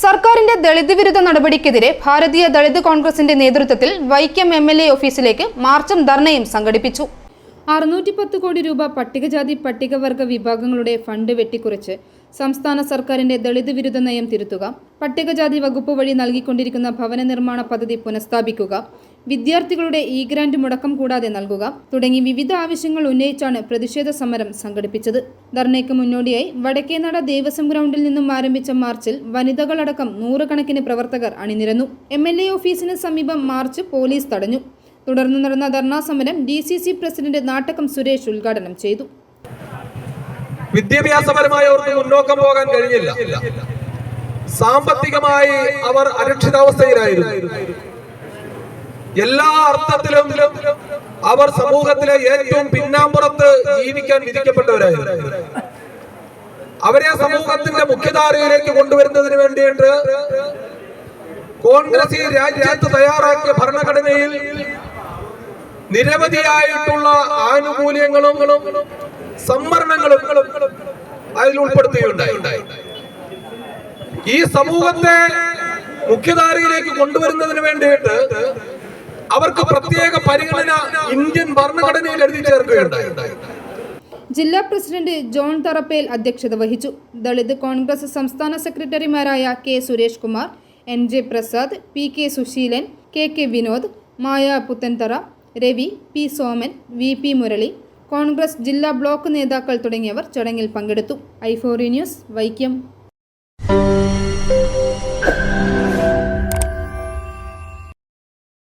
സർക്കാരിന്റെ ദളിത് വിരുദ്ധ നടപടിക്കെതിരെ ഭാരതീയ ദളിത് കോൺഗ്രസിന്റെ നേതൃത്വത്തിൽ വൈക്കം എം എൽ എ ഓഫീസിലേക്ക് മാർച്ചും ധർണയും സംഘടിപ്പിച്ചു. അറുന്നൂറ്റി പത്ത് കോടി രൂപ പട്ടികജാതി പട്ടികവർഗ വിഭാഗങ്ങളുടെ ഫണ്ട് വെട്ടിക്കുറച്ച് സംസ്ഥാന സർക്കാരിന്റെ ദളിത് വിരുദ്ധ നയം തിരുത്തുക പട്ടികജാതി വകുപ്പ് വഴി നൽകിക്കൊണ്ടിരിക്കുന്ന ഭവന നിർമ്മാണ പദ്ധതി പുനഃസ്ഥാപിക്കുക വിദ്യാർത്ഥികളുടെ ഇ ഗ്രാന്റ് മുടക്കം കൂടാതെ നൽകുക തുടങ്ങി വിവിധ ആവശ്യങ്ങൾ ഉന്നയിച്ചാണ് പ്രതിഷേധ സമരം സംഘടിപ്പിച്ചത്. ധർണയ്ക്ക് മുന്നോടിയായി വടക്കേനട ദേവസ്വം ഗ്രൗണ്ടിൽ നിന്നും ആരംഭിച്ച മാർച്ചിൽ വനിതകളടക്കം നൂറുകണക്കിന് പ്രവർത്തകർ അണിനിരന്നു. എം എൽ എ ഓഫീസിന് സമീപം മാർച്ച് പോലീസ് തടഞ്ഞു. തുടർന്ന് നടന്ന ധർണാ സമരം D C C president Nattakam Suresh ഉദ്ഘാടനം ചെയ്തു. വിദ്യാഭ്യാസപരമായി അവർക്ക് മുന്നോക്കം പോകാൻ കഴിഞ്ഞില്ല. സാമ്പത്തികമായി അവർ അരക്ഷിതാവസ്ഥയിലായിരുന്നു. എല്ലാ അർത്ഥത്തിലും അവർ സമൂഹത്തിലെ ഏറ്റവും പിന്നാമ്പുറത്ത് ജീവിക്കാൻ വിധിക്കപ്പെട്ടവരായിരുന്നു അവരെ സമൂഹത്തിന്റെ മുഖ്യധാരയിലേക്ക് കൊണ്ടുവരുന്നതിന് വേണ്ടിയിട്ട് കോൺഗ്രസ് ഈ രാജ്യത്ത് തയ്യാറാക്കിയ ഭരണഘടനയിൽ നിരവധിയായിട്ടുള്ള ആനുകൂല്യങ്ങളും സംവരണങ്ങളും അതിൽ ഉൾപ്പെടുത്തുകയുണ്ടായി ഈ സമൂഹത്തെ മുഖ്യധാരയിലേക്ക് കൊണ്ടുവരുന്നതിന് വേണ്ടിയിട്ട് അവർക്ക് പ്രത്യേക പരിഗണന ഇന്ത്യൻ ഭരണഘടനയിൽ എഴുതി ചേർക്കുകയുണ്ടായി. ജില്ലാ പ്രസിഡന്റ് ജോൺ തറപ്പേൽ അധ്യക്ഷത വഹിച്ചു. ദളിത് കോൺഗ്രസ് സംസ്ഥാന സെക്രട്ടറിമാരായ K Suresh Kumar N J Prasad P K Susheelan K K Vinod Maya Puthenthara Ravi P Soman V P Murali Congress ജില്ലാ ബ്ലോക്ക് നേതാക്കൾ തുടങ്ങിയവർ ചടങ്ങിൽ പങ്കെടുത്തു. ഐഫോറി ന്യൂസ് വൈക്കം.